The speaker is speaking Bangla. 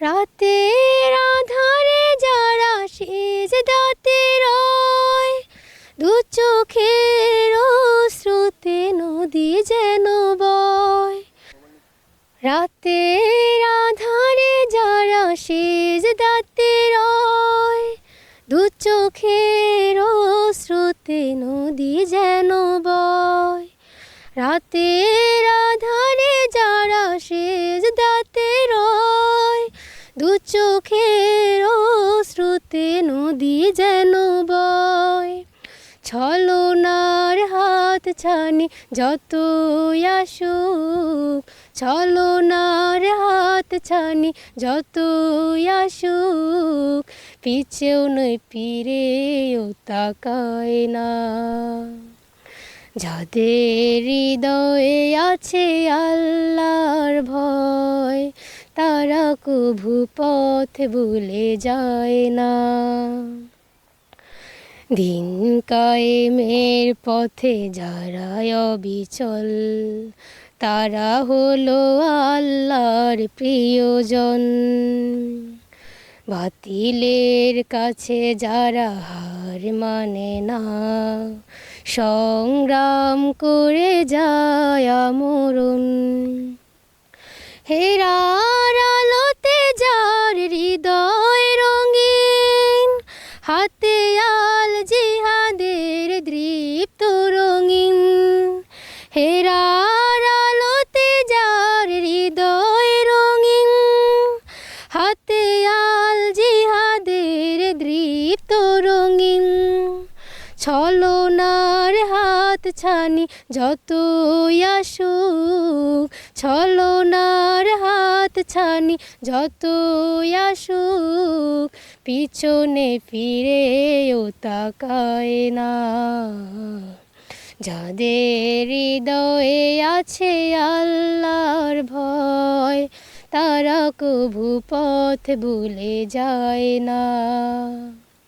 রাতের আধারে যারা শেষ দাতে রয়, দু চোখের শ্রুতে নদী যেন বয়। রাতের আধারে যারা শেষ দাতে রয়, দু চোখের শ্রুতে নদী যেন বয়। রাতের আধারে শ্রুতে নদী যেন বয়, ছলনার হাত ছানি যত আসুক, ছলনার হাত ছানি যত আসুক, পিছেও নয় ফিরেও তাকায় না। যাদের হৃদয়ে আছে আল্লাহর ভয় তারা কভু পথ ভুলে যায় না। দিন কায়েমের পথে যারা অবিচল, তারা হলো আল্লাহর প্রিয়জন। বাতিলের কাছে যারা হার মানে না, সংগ্রাম করে যায় মরণ হেরার হাত ছানি যত আসুক, ছলনার হাত ছানি যত আসুক, পিছনে ফিরেও তাকায় না। যাদের হৃদয়ে আছে আল্লাহর ভয়, তারা কভু পথ ভুলে যায় না।